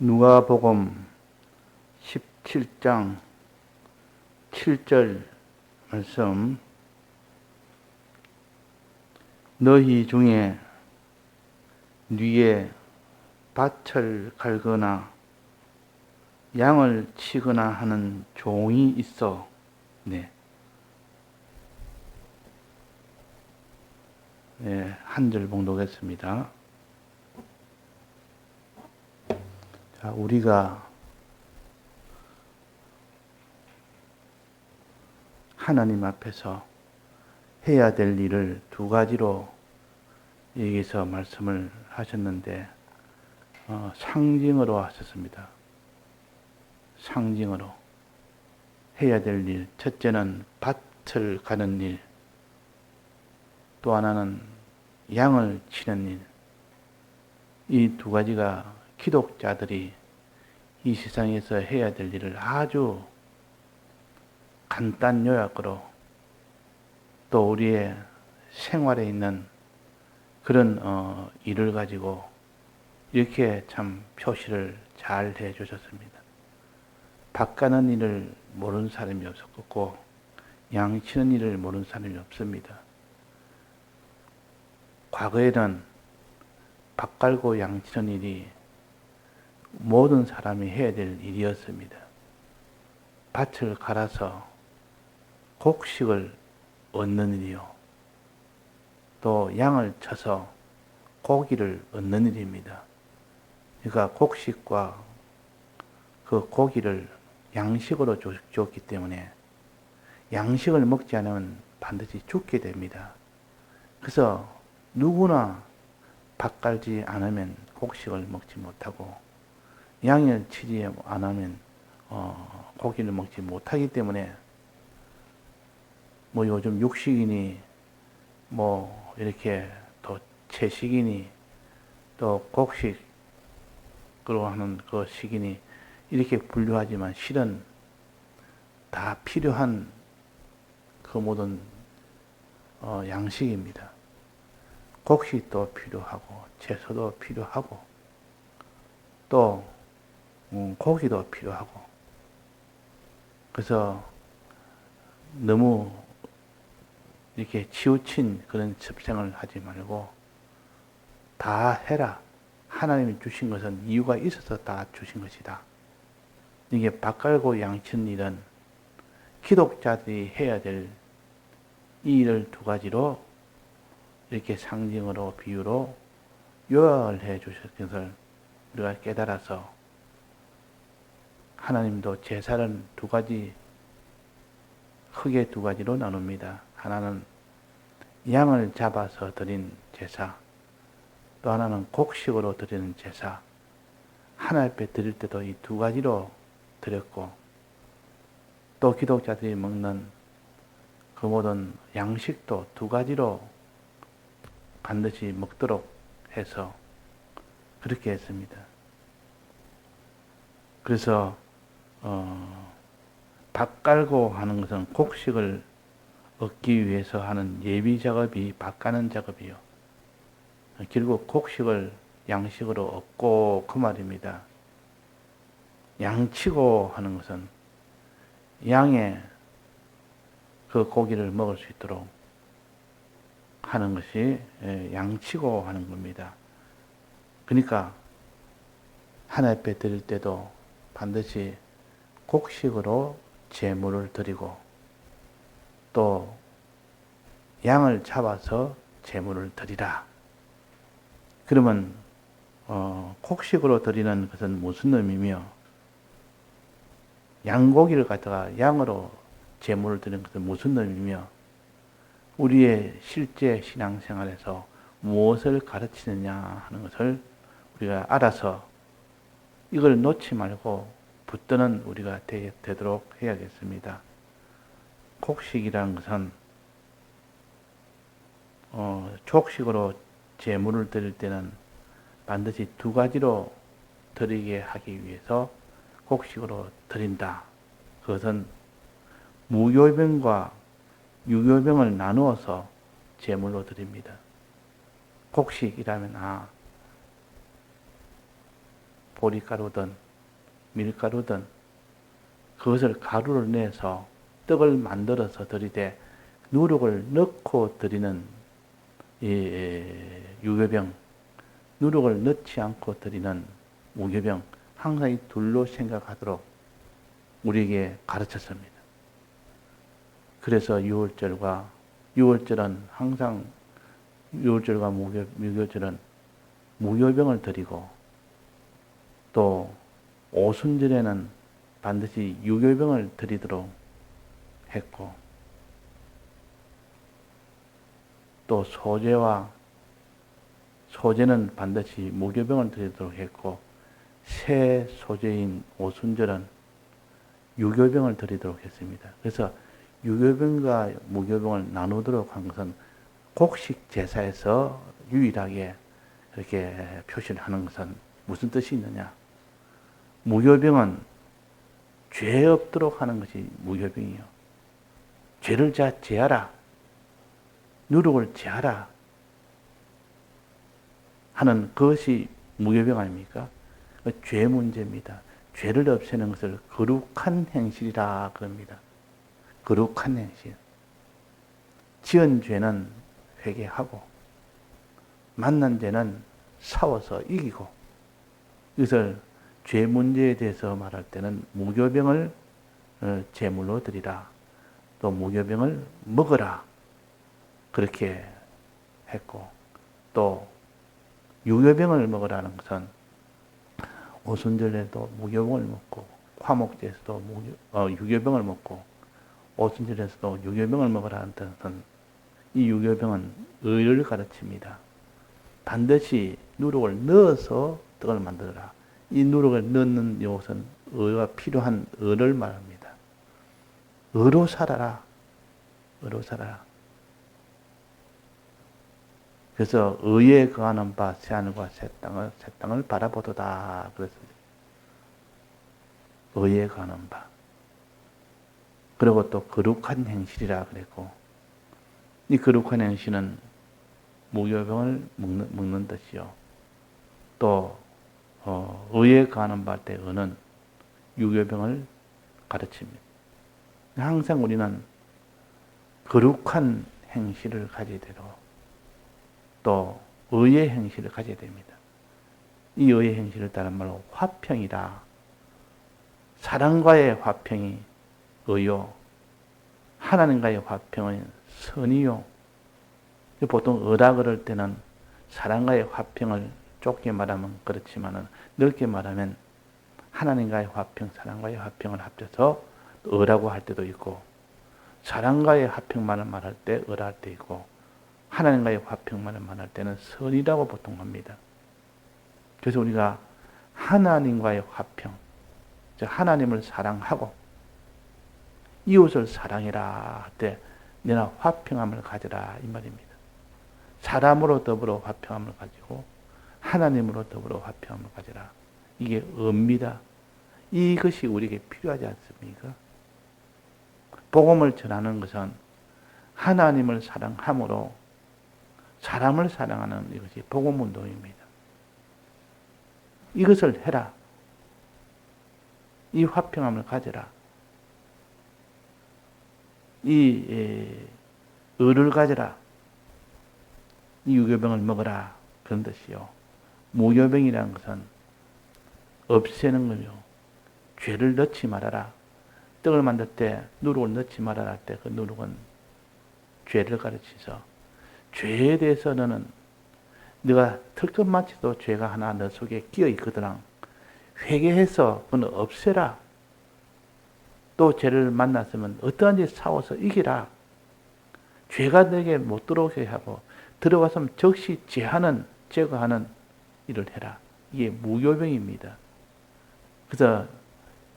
누가복음 17장 7절 말씀 너희 중에 뉘에 밭을 갈거나 양을 치거나 하는 종이 있어. 네. 네, 한절 봉독했습니다. 자, 우리가 하나님 앞에서 해야 될 일을 두 가지로 여기서 말씀을 하셨는데 어, 상징으로 하셨습니다. 상징으로 해야 될 일. 첫째는 밭을 가는 일. 또 하나는 양을 치는 일. 이 두 가지가 기독자들이 이 세상에서 해야 될 일을 아주 간단 요약으로 또 우리의 생활에 있는 그런 어, 일을 가지고 이렇게 참 표시를 잘 해 주셨습니다. 밭가는 일을 모르는 사람이 없었고 양치는 일을 모르는 사람이 없습니다. 과거에는 밭 갈고 양치는 일이 모든 사람이 해야 될 일이었습니다. 밭을 갈아서 곡식을 얻는 일이요. 또 양을 쳐서 고기를 얻는 일입니다. 그러니까 곡식과 그 고기를 양식으로 줬기 때문에 양식을 먹지 않으면 반드시 죽게 됩니다. 그래서 누구나 밥 갈지 않으면 곡식을 먹지 못하고 양을 치지 않으면 어, 고기를 먹지 못하기 때문에 뭐 요즘 육식이니 뭐 이렇게 또 채식이니 또 곡식으로 하는 그 식이니 이렇게 분류하지만 실은 다 필요한 그 모든 어, 양식입니다. 곡식도 필요하고 채소도 필요하고 또 음, 고기도 필요하고 그래서 너무 이렇게 치우친 그런 습생을 하지 말고 다 해라. 하나님이 주신 것은 이유가 있어서 다 주신 것이다. 이게 밥 갈고 양치는 일은 기독자들이 해야 될 이 일을 두 가지로 이렇게 상징으로 비유로 요약을 해 주셨던 것을 우리가 깨달아서 하나님도 제사는 두 가지 크게 두 가지로 나눕니다. 하나는 양을 잡아서 드린 제사, 또 하나는 곡식으로 드리는 제사. 하나님 앞에 드릴 때도 이 두 가지로 드렸고, 또 기독자들이 먹는 그 모든 양식도 두 가지로 반드시 먹도록 해서 그렇게 했습니다. 그래서 어, 밥 깔고 하는 것은 곡식을 얻기 위해서 하는 예비 작업이 밥 까는 작업이요. 결국 곡식을 양식으로 얻고 그 말입니다. 양치고 하는 것은 양의 그 고기를 먹을 수 있도록 하는 것이 예, 양치고 하는 겁니다. 그러니까 하나님 앞에 드릴 때도 반드시 곡식으로 제물을 드리고 또 양을 잡아서 제물을 드리라. 그러면 어, 곡식으로 드리는 것은 무슨 의미며 양고기를 갖다가 양으로 제물을 드리는 것은 무슨 의미며 우리의 실제 신앙생활에서 무엇을 가르치느냐 하는 것을 우리가 알아서 이걸 놓지 말고 붙드는 우리가 되, 도록 해야겠습니다. 곡식이라는 것은 어, 족식으로 제물을 드릴 때는 반드시 두 가지로 드리게 하기 위해서 곡식으로 드린다. 그것은 무교병과 유교병을 나누어서 제물로 드립니다. 곡식이라면 아 보리가루든 밀가루든 그것을 가루를 내서 떡을 만들어서 드리되 누룩을 넣고 드리는 이 유교병, 누룩을 넣지 않고 드리는 무교병, 항상 이 둘로 생각하도록 우리에게 가르쳤습니다. 그래서 6월절과 6월절은 항상 6월절과 무교, 무교절은 무교병을 드리고 또 오순절에는 반드시 유교병을 드리도록 했고 또 소재와 소재는 반드시 무교병을 드리도록 했고 새 소재인 오순절은 유교병을 드리도록 했습니다. 그래서 유교병과 무교병을 나누도록 한 것은 곡식 제사에서 유일하게 그렇게 표시를 하는 것은 무슨 뜻이 있느냐? 무교병은 죄 없도록 하는 것이 무교병이요. 죄를 자 제하라. 누룩을 제하라. 하는 그것이 무교병 아닙니까? 그죄 문제입니다. 죄를 없애는 것을 거룩한 행실이라 그럽니다. 거룩한 행실. 지은 죄는 회개하고 만난 죄는 싸워서 이기고 이것을 죄 문제에 대해서 말할 때는 무교병을 어, 제물로 드리라. 또 무교병을 먹어라. 그렇게 했고 또 유교병을 먹으라는 것은 오순절에도 무교병을 먹고 화목제에서도 무교, 어, 유교병을 먹고 오순절에서도 유교병을 먹으라는 뜻은 이 유교병은 의를 가르칩니다. 반드시 누룩을 넣어서 떡을 만들어라. 이 누룩을 넣는 이것은 의가 필요한 의를 말합니다. 의로 살아라. 의로 살아라. 그래서 의에 거하는 바 새 하늘과 새 땅을 새 땅을 바라보도다 그랬습니다. 의에 거하는 바. 그리고 또 거룩한 행실이라 그랬고 이 거룩한 행실은 무교병을 먹는, 먹는 뜻이요. 또 어, 의에 거하는 바때 의는 유교병을 가르칩니다. 항상 우리는 거룩한 행실을 가지게 되고 또 의의 행실을 가져야 됩니다. 이 의의 행실을 다른 말로 화평이다. 사랑과의 화평이 의요. 하나님과의 화평은 선이요. 보통 의라 그럴 때는 사랑과의 화평을 좁게 말하면 그렇지만은 넓게 말하면 하나님과의 화평, 사랑과의 화평을 합쳐서 의라고 할 때도 있고 사랑과의 화평만을 말할 때 의라 할 때 있고 하나님과의 화평만을 말할 때는 선이라고 보통 합니다. 그래서 우리가 하나님과의 화평, 즉 하나님을 사랑하고 이웃을 사랑해라 할 때 내가 화평함을 가져라 이 말입니다. 사람으로 더불어 화평함을 가지고 하나님으로 더불어 화평함을 가져라. 이게 의미다. 이것이 우리에게 필요하지 않습니까? 복음을 전하는 것은 하나님을 사랑함으로 사람을 사랑하는 이것이 복음 운동입니다. 이것을 해라. 이 화평함을 가져라. 이 의를 가져라. 이 유교병을 먹어라. 그런 뜻이요. 무교병이라는 것은 없애는 거요. 죄를 넣지 말아라. 떡을 만들 때 누룩을 넣지 말아라 할 때 그 누룩은 죄를 가르치서 죄에 대해서 는 네가 털끝마치도 죄가 하나 너 속에 끼어 있거든. 회개해서 그는 없애라. 또 죄를 만났으면 어떠한지 싸워서 이기라. 죄가 내게 못 들어오게 하고 들어왔으면 즉시 제하는 제거하는 일을 해라. 이게 무교병입니다. 그래서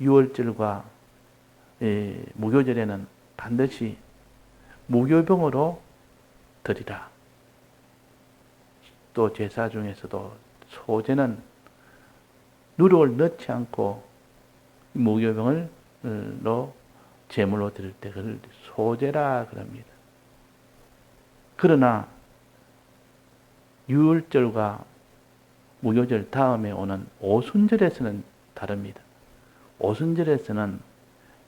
6월절과 무교절에는 반드시 무교병으로 드리라. 또 제사 중에서도 소제는 누룩을 넣지 않고 무교병을로 제물로 드릴 때 그걸 소제라 그럽니다. 그러나 유월절과 무교절 다음에 오는 오순절에서는 다릅니다. 오순절에서는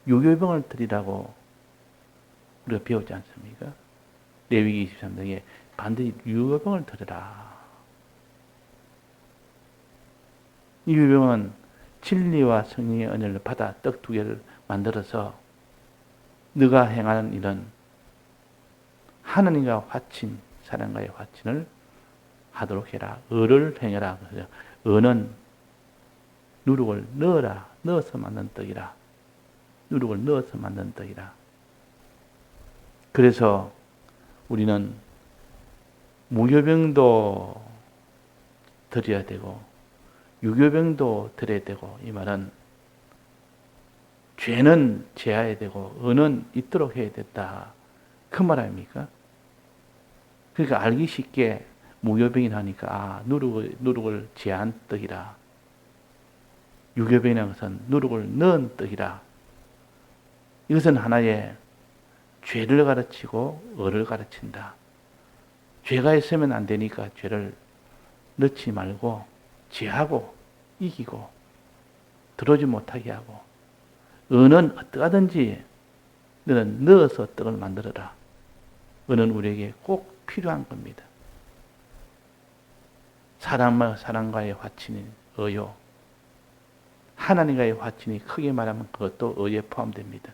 유교병을 드리라고 우리가 배웠지 않습니까? 레위기 23장에 반드시 유교병을 드려라. 이 유교병은 진리와 성령의 은혜를 받아 떡 두 개를 만들어서 네가 행하는 일은 하나님과 화친 사랑과의 화친을 하도록 해라. 을을 행해라. 은은 누룩을 넣어라. 넣어서 만든 떡이라. 누룩을 넣어서 만든 떡이라. 그래서 우리는 무교병도 드려야 되고 유교병도 드려야 되고 이 말은 죄는 제해야 되고 은은 있도록 해야 됐다. 그 말 아닙니까? 그러니까 알기 쉽게 무교병이 하니까 아 누룩을 누룩을 제한 떡이라. 유교병이라는 것은 누룩을 넣은 떡이라. 이것은 하나의 죄를 가르치고 을을 가르친다. 죄가 있으면 안 되니까 죄를 넣지 말고 제하고 이기고 들어오지 못하게 하고 은은 어떠하든지 너는 넣어서 떡을 만들어라. 은은 우리에게 꼭 필요한 겁니다. 사람과 사람과의 화친인 의요. 하나님과의 화친이 크게 말하면 그것도 의에 포함됩니다.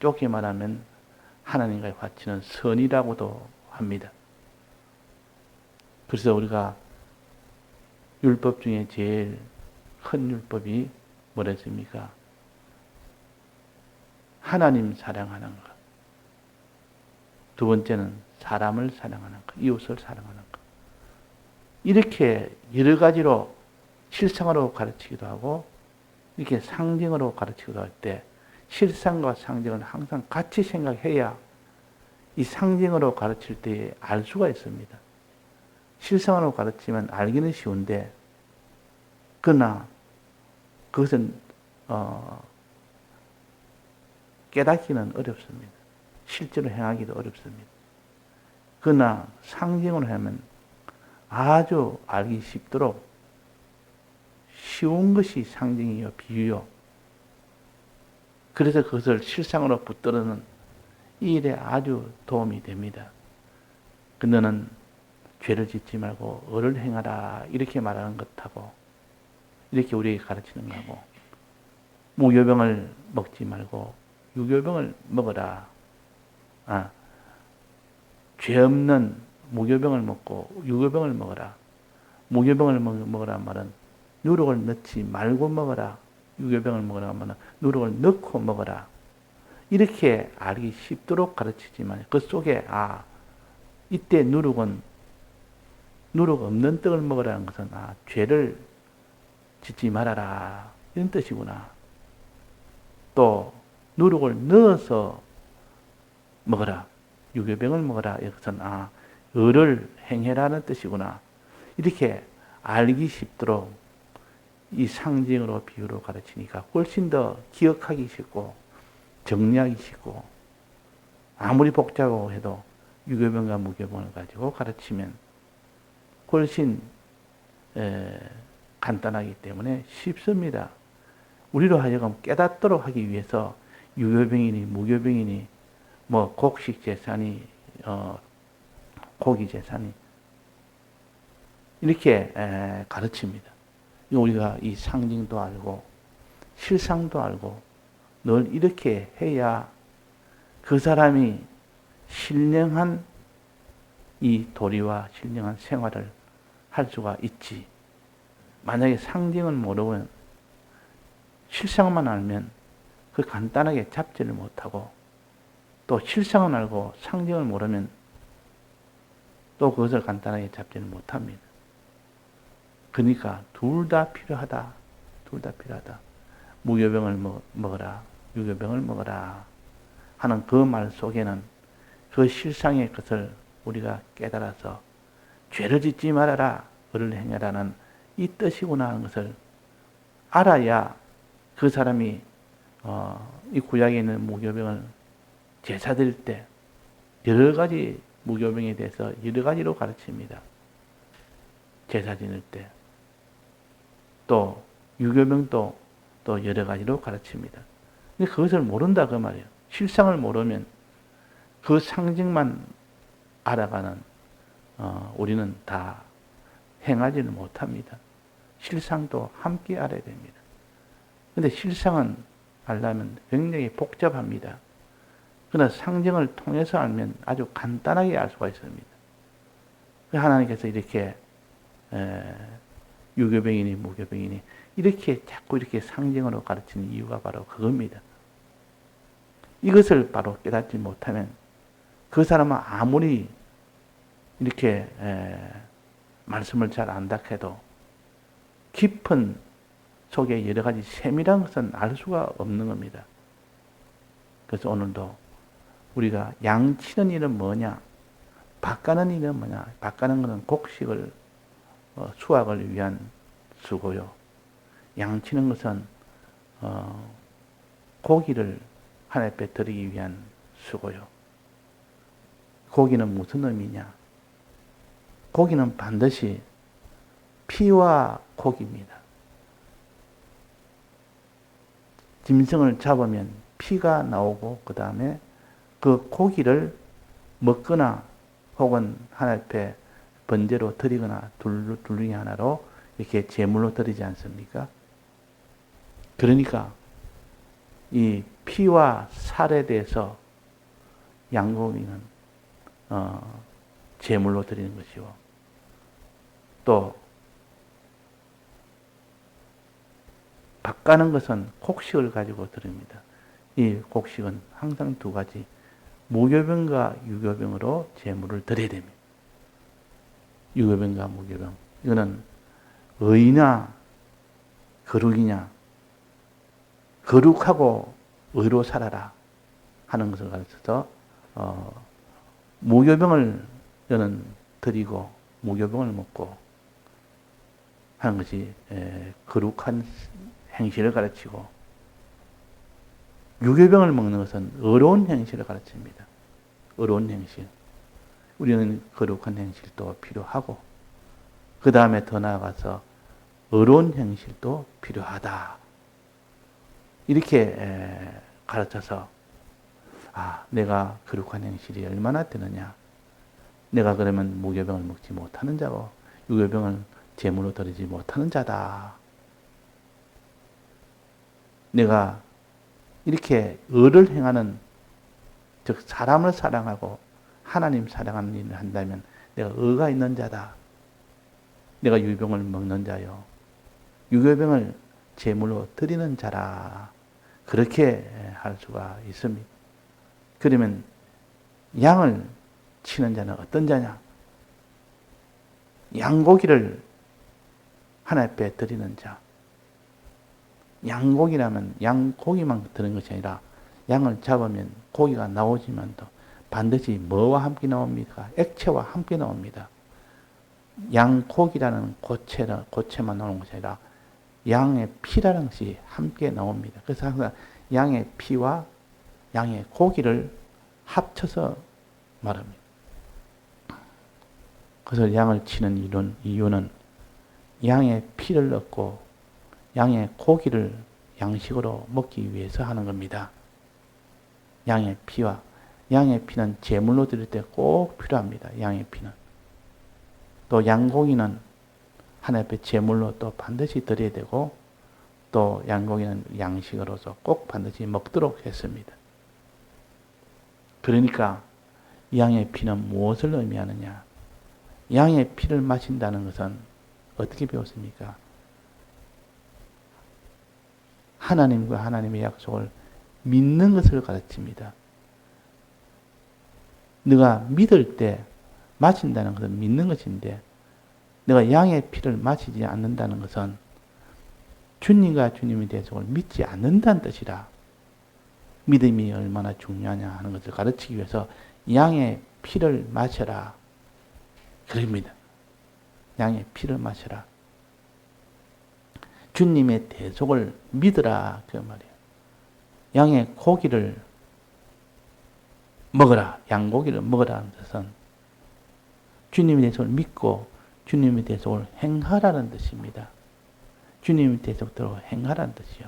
좁게 말하면 하나님과의 화친은 선이라고도 합니다. 그래서 우리가 율법 중에 제일 큰 율법이 뭐랬습니까? 하나님 사랑하는 것. 두 번째는 사람을 사랑하는 것, 이웃을 사랑하는 것. 이렇게 여러 가지로 실상으로 가르치기도 하고, 이렇게 상징으로 가르치기도 할 때, 실상과 상징을 항상 같이 생각해야 이 상징으로 가르칠 때 알 수가 있습니다. 실상으로 가르치면 알기는 쉬운데, 그러나 그것은 어, 깨닫기는 어렵습니다. 실제로 행하기도 어렵습니다. 그러나 상징으로 하면 아주 알기 쉽도록 쉬운 것이 상징이요, 비유요. 그래서 그것을 실상으로 붙들어는 이 일에 아주 도움이 됩니다. 그너는 죄를 짓지 말고 을을 행하라 이렇게 말하는 것하고 이렇게 우리에게 가르치는 거고 무교병을 먹지 말고 유교병을 먹어라. 아, 죄 없는 무교병을 먹고 유교병을 먹어라. 무교병을 먹으라 말은 누룩을 넣지 말고 먹어라. 유교병을 먹으라 말은 누룩을 넣고 먹어라. 이렇게 알기 쉽도록 가르치지만 그 속에 아 이때 누룩은 누룩 없는 떡을 먹으라는 것은 아 죄를 짓지 말아라 이런 뜻이구나. 또 누룩을 넣어서 먹어라. 유교병을 먹어라. 이것은 아 을을 행해라는 뜻이구나. 이렇게 알기 쉽도록 이 상징으로 비유로 가르치니까 훨씬 더 기억하기 쉽고 정리하기 쉽고 아무리 복잡하고 해도 유교병과 무교병을 가지고 가르치면 훨씬 에, 간단하기 때문에 쉽습니다. 우리로 하여금 깨닫도록 하기 위해서 유교병이니 무교병이니 뭐 곡식 재산이 어, 고기 재산이 이렇게 에, 가르칩니다. 우리가 이 상징도 알고 실상도 알고 늘 이렇게 해야 그 사람이 신령한 이 도리와 신령한 생활을 할 수가 있지. 만약에 상징을 모르면 실상만 알면 그 간단하게 잡지를 못하고 또 실상을 알고 상징을 모르면 또 그것을 간단하게 잡지를 못합니다. 그러니까 둘 다 필요하다. 둘 다 필요하다. 무교병을 먹어라. 유교병을 먹어라. 하는 그 말 속에는 그 실상의 것을 우리가 깨달아서 죄를 짓지 말아라. 을을 행하라는 이 뜻이구나 하는 것을 알아야 그 사람이 어, 이 구약에 있는 무교병을 제사 드릴 때 여러 가지 무교병에 대해서 여러 가지로 가르칩니다. 제사 지낼 때 또 유교명도 또 여러 가지로 가르칩니다. 근데 그것을 모른다 그 말이에요. 실상을 모르면 그 상징만 알아가는 어, 우리는 다 행하지는 못합니다. 실상도 함께 알아야 됩니다. 근데 실상은 알려면 굉장히 복잡합니다. 그러나 상징을 통해서 알면 아주 간단하게 알 수가 있습니다. 하나님께서 이렇게 에, 유교병이니 무교병이니 이렇게 자꾸 이렇게 상징으로 가르치는 이유가 바로 그겁니다. 이것을 바로 깨닫지 못하면 그 사람은 아무리 이렇게 에, 말씀을 잘 안다 해도 깊은 속에 여러 가지 세밀한 것은 알 수가 없는 겁니다. 그래서 오늘도 우리가 양치는 일은 뭐냐? 바까는 일은 뭐냐? 바까는 것은 곡식을 어, 수확을 위한 수고요. 양치는 것은 어, 고기를 하나님 앞에 드리기 위한 수고요. 고기는 무슨 의미냐? 고기는 반드시 피와 고기입니다. 짐승을 잡으면 피가 나오고 그 다음에 그 고기를 먹거나 혹은 하나님 앞에 번제로 드리거나 둘, 둘 중에 하나로 이렇게 제물로 드리지 않습니까? 그러니까 이 피와 살에 대해서 양고기는 어, 제물로 드리는 것이고 또 바까는 것은 곡식을 가지고 드립니다. 이 곡식은 항상 두 가지 무교병과 유교병으로 제물을 드려야 됩니다. 유교병과 무교병 이거는 의나 거룩이냐 거룩하고 의로 살아라 하는 것을 가르쳐서 어, 무교병을 저는 드리고 무교병을 먹고 하는 것이 에, 거룩한 행실을 가르치고 유교병을 먹는 것은 어려운 행실을 가르칩니다. 어려운 행실. 우리는 거룩한 행실도 필요하고 그 다음에 더 나아가서 어려운 행실도 필요하다. 이렇게 가르쳐서 아 내가 거룩한 행실이 얼마나 되느냐. 내가 그러면 무교병을 먹지 못하는 자고 유교병을 제물로 드리지 못하는 자다. 내가 이렇게 의를 행하는 즉 사람을 사랑하고 하나님 사랑하는 일을 한다면 내가 의가 있는 자다. 내가 유병을 먹는 자요. 유교병을 제물로 드리는 자라. 그렇게 할 수가 있습니다. 그러면 양을 치는 자는 어떤 자냐? 양고기를 하나님 앞에 드리는 자. 양고기라면 양 고기만 드는 것이 아니라 양을 잡으면 고기가 나오지만도 반드시 뭐와 함께 나옵니까? 액체와 함께 나옵니다. 양고기라는 고체라, 고체만 나오는 것이 아니라 양의 피라는 것이 함께 나옵니다. 그래서 항상 양의 피와 양의 고기를 합쳐서 말합니다. 그래서 양을 치는 이유는, 양의 피를 넣고 양의 고기를 양식으로 먹기 위해서 하는 겁니다. 양의 피와 양의 피는 제물로 드릴 때 꼭 필요합니다. 양의 피는. 또 양고기는 하나님 앞에 제물로 또 반드시 드려야 되고 또 양고기는 양식으로서 꼭 반드시 먹도록 했습니다. 그러니까 양의 피는 무엇을 의미하느냐? 양의 피를 마신다는 것은 어떻게 배웠습니까? 하나님과 하나님의 약속을 믿는 것을 가르칩니다. 네가 믿을 때 마신다는 것은 믿는 것인데 내가 양의 피를 마시지 않는다는 것은 주님과 주님의 대속을 믿지 않는다는 뜻이라 믿음이 얼마나 중요하냐 하는 것을 가르치기 위해서 양의 피를 마셔라 그럽니다. 양의 피를 마셔라. 주님의 대속을 믿으라 그 말이에요. 양의 고기를 먹어라. 양고기를 먹으라는 뜻은 주님의 대속을 믿고 주님의 대속을 행하라는 뜻입니다. 주님 대속대로 행하라는 뜻이요.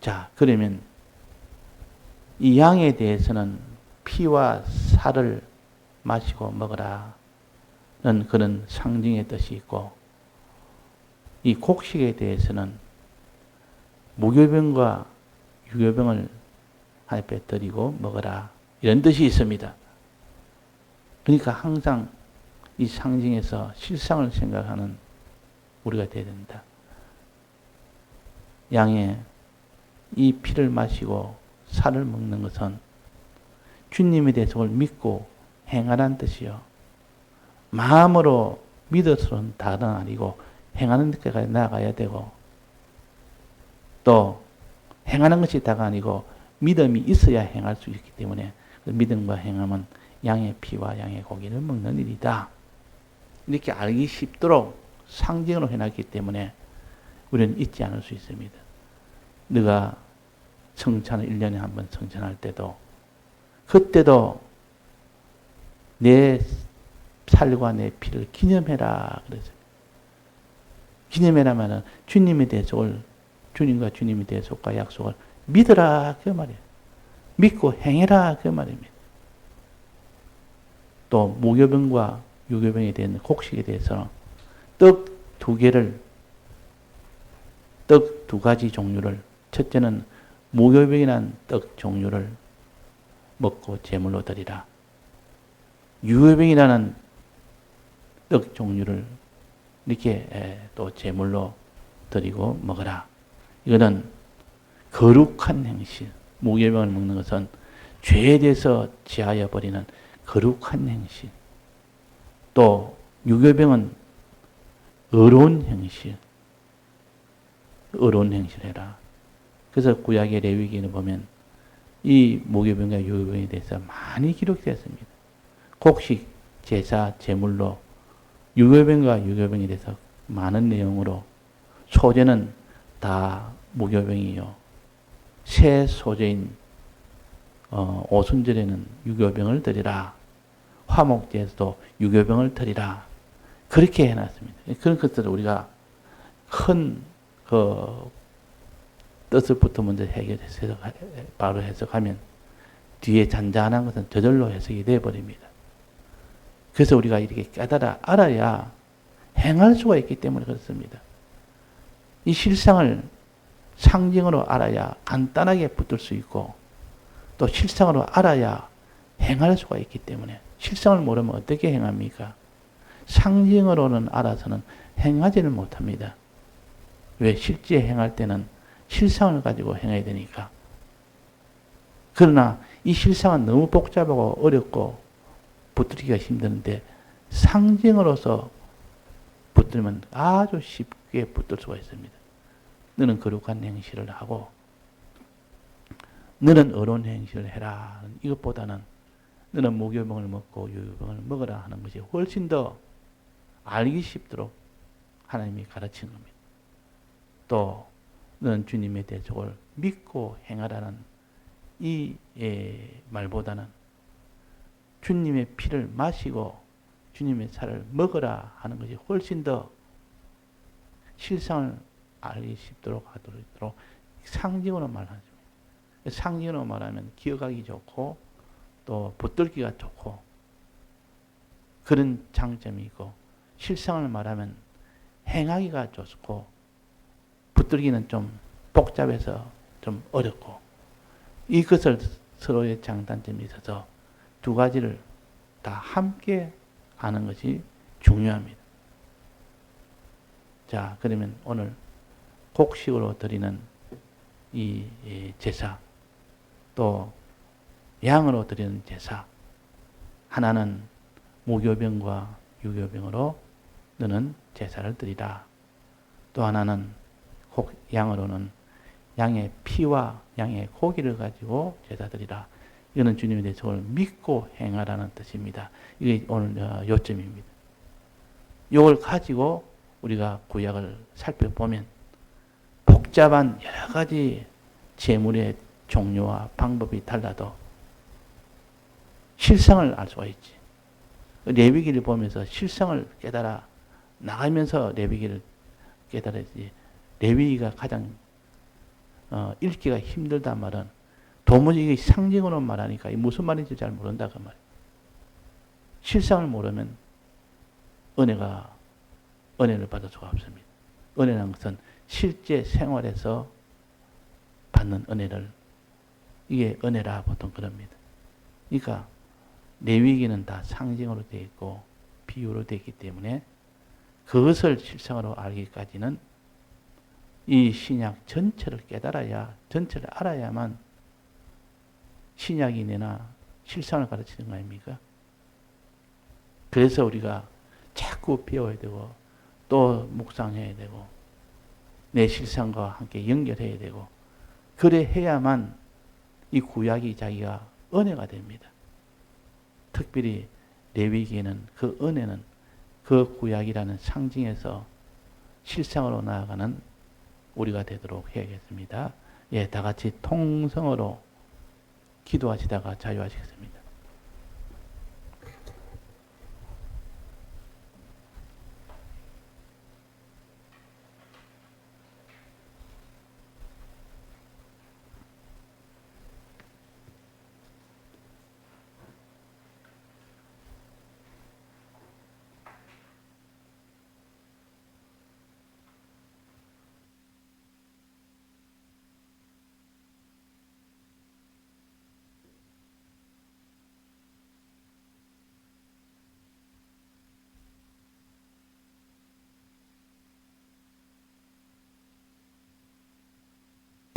자, 그러면 이 양에 대해서는 피와 살을 마시고 먹으라는 그런 상징의 뜻이 있고 이 곡식에 대해서는 무교병과 유교병을 하나님께 드리고 먹어라 이런 뜻이 있습니다. 그러니까 항상 이 상징에서 실상을 생각하는 우리가 되어야 된다. 양의 이 피를 마시고 살을 먹는 것은 주님의 대속을 믿고 행하라는 뜻이요. 마음으로 믿어서는 다른 아니고 행하는 데까지 나아가야 되고 또 행하는 것이 다가 아니고 믿음이 있어야 행할 수 있기 때문에 그 믿음과 행함은 양의 피와 양의 고기를 먹는 일이다. 이렇게 알기 쉽도록 상징으로 해놨기 때문에 우리는 잊지 않을 수 있습니다. 네가 성찬을 1년에 한 번 성찬할 때도 그때도 내 살과 내 피를 기념해라 그랬어요. 기념해라면은 주님의 대속을 주님과 주님의 대속과 약속을 믿으라 그 말이에요. 믿고 행해라 그 말입니다. 또 무교병과 유교병에 대한 곡식에 대해서는 떡 두 개를 떡 두 가지 종류를 첫째는 무교병이란 떡 종류를 먹고 제물로 드리라. 유교병이라는 떡 종류를 이렇게 또 제물로 드리고 먹어라. 이거는 거룩한 행실. 무교병을 먹는 것은 죄에 대해서 지하여 버리는 거룩한 행실. 또 유교병은 어려운 행실. 어려운 행실해라. 그래서 구약의 레위기를 보면 이 무교병과 유교병에 대해서 많이 기록되었습니다. 곡식, 제사, 제물로 유교병과 유교병에 대해서 많은 내용으로 소재는 다 무교병이요. 새 소재인 어, 오순절에는 유교병을 드리라. 화목제에서도 유교병을 드리라. 그렇게 해놨습니다. 그런 것들을 우리가 큰, 그, 뜻을부터 먼저 해결해서, 바로 해석하면 뒤에 잔잔한 것은 저절로 해석이 되어버립니다. 그래서 우리가 이렇게 깨달아 알아야 행할 수가 있기 때문에 그렇습니다. 이 실상을 상징으로 알아야 간단하게 붙들 수 있고 또 실상으로 알아야 행할 수가 있기 때문에 실상을 모르면 어떻게 행합니까? 상징으로는 알아서는 행하지를 못합니다. 왜 실제 행할 때는 실상을 가지고 행해야 되니까. 그러나 이 실상은 너무 복잡하고 어렵고 붙들기가 힘드는데 상징으로서 붙들면 아주 쉽게 붙들 수가 있습니다. 너는 거룩한 행실을 하고 너는 어려운 행실을 해라. 이것보다는 너는 목요병을 먹고 유유병을 먹어라 하는 것이 훨씬 더 알기 쉽도록 하나님이 가르친 겁니다. 또 너는 주님의 대적을 믿고 행하라는 이 예, 말보다는 주님의 피를 마시고 주님의 살을 먹어라 하는 것이 훨씬 더 실상을 알기 쉽도록 하도록 상징으로 말하죠. 상징으로 말하면 기억하기 좋고 또 붙들기가 좋고 그런 장점이 있고 실상을 말하면 행하기가 좋고 붙들기는 좀 복잡해서 좀 어렵고 이것을 서로의 장단점이 있어서 두 가지를 다 함께 아는 것이 중요합니다. 자, 그러면 오늘 곡식으로 드리는 이 제사, 또 양으로 드리는 제사, 하나는 무교병과 유교병으로 너는 제사를 드리라. 또 하나는 양으로는 양의 피와 양의 고기를 가지고 제사 드리라. 이거는 주님에 대해서 믿고 행하라는 뜻입니다. 이게 오늘 어, 요점입니다. 이걸 가지고 우리가 구약을 살펴보면 복잡한 여러 가지 재물의 종류와 방법이 달라도 실상을 알 수가 있지. 레위기를 보면서 실상을 깨달아 나가면서 레위기를 깨달아야지. 레위기가 가장 어, 읽기가 힘들단 말은 도무지 상징으로 말하니까 무슨 말인지 잘 모른다 그 말. 실상을 모르면 은혜가 은혜를 받을 수가 없습니다. 은혜라는 것은 실제 생활에서 받는 은혜를 이게 은혜라 보통 그럽니다. 그러니까 레위기는 다 상징으로 되어 있고 비유로 되어 있기 때문에 그것을 실상으로 알기까지는 이 신약 전체를 깨달아야 전체를 알아야만 신약이 내나 실상을 가르치는 거 아닙니까? 그래서 우리가 자꾸 배워야 되고 또 묵상해야 되고 내 실상과 함께 연결해야 되고 그래 해야만 이 구약이 자기가 은혜가 됩니다. 특별히 레위기에는 그 은혜는 그 구약이라는 상징에서 실상으로 나아가는 우리가 되도록 해야겠습니다. 예, 다 같이 통성으로 기도하시다가 자유하시겠습니다.